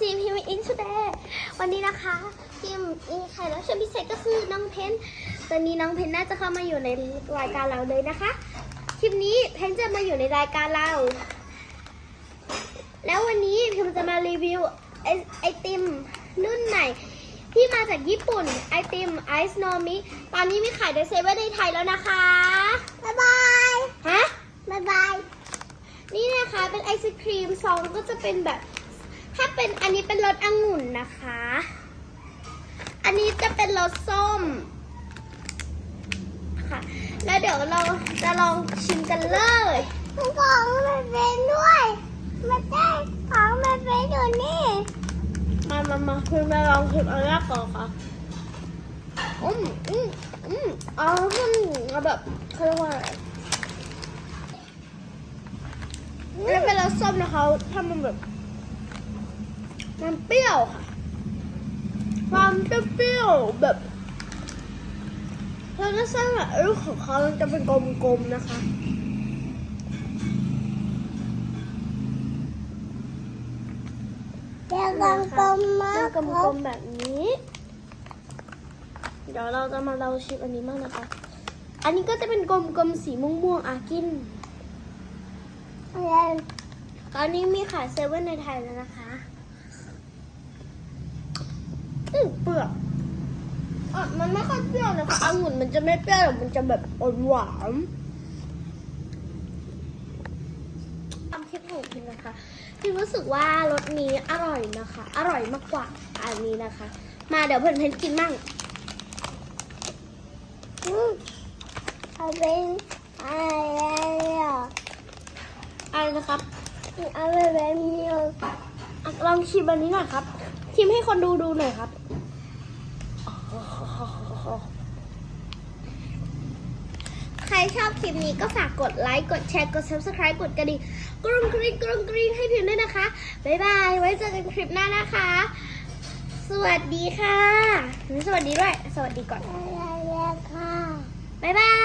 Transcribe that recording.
ซีพิมอินชูเดย์วันนี้นะคะพิมมีใครแล้วชวนพิเศษก็คือน้องเพนตอนนี้น้องเพนน่าจะเข้ามาอยู่ในรายการเราเลยนะคะ คลิปนี้เพนจะมาอยู่ในรายการเรา แล้ววันนี้พิมจะมารีวิวไอไอติมรุ่นใหม่ที่มาจากญี่ปุ่นไอติมไอซ์โนมิตอนนี้มีขายในเซเว่นในไทยแล้วนะคะบ๊ายบายฮะบ๊ายบายนี่นะคะเป็นไอศครีมซองก็จะเป็นแบบ ถ้าเป็นอันนี้เป็นรสองุ่นนะคะ อันนี้จะเป็นรสส้มค่ะ แล้วเดี๋ยวเราจะลองชิมกันเลยของมันเป็นด้วยมันได้ของมันเป็นอยู่นี่ มามามาคุณมาลองชิมอันแรกก่อนค่ะอืมอืมอืมอ๋อมันแบบเขาเรียกว่าอะไรแล้วเป็นรสส้มนะคะถ้ามันแบบ มันเปรี้ยวค่ะความเปรี้ยวๆแบบแล้วก็เส้นแบบลูกของเขามันจะเป็นกลมๆนะคะเดี๋ยวกันกลมมากเป็นกลมๆแบบนี้ เดี๋ยวเราจะมาเราชิมอันนี้มากนะคะ อันนี้ก็จะเป็นกลมๆสีม่วงๆอากินอะไรตอนนี้มีขายเซเว่นในไทยแล้วนะคะ อือเปลือกอะมันไม่ค่อยเปรี้ยวนะคะองุ่นมันจะไม่เปรี้ยวแต่มันจะแบบอ่อนหวานทำคลิปของพิมนะคะพิมรู้สึกว่ารสนี้อร่อยนะคะ อร่อยมากกว่าอันนี้นะคะ มาเดี๋ยวเพื่อนเพนกินมั่งอืมเอาเป็นอะไรอะอะไรนะครับเอาเป็นแบบนี้อะอะลองชิมอันนี้หน่อยครับชิมให้คนดูดูหน่อยครับ ใครชอบคลิปนี้ก็ฝากกดไลค์ กดแชร์ กด subscribe กดกระดิ่งกรุงกริ๊งกรุงกริ๊งให้พิมพ์ด้วยนะคะ บ๊ายบาย ไว้เจอกันคลิปหน้านะคะ สวัสดีค่ะ สวัสดีด้วย สวัสดีก่อน อะไรอะค่ะ บ๊ายบาย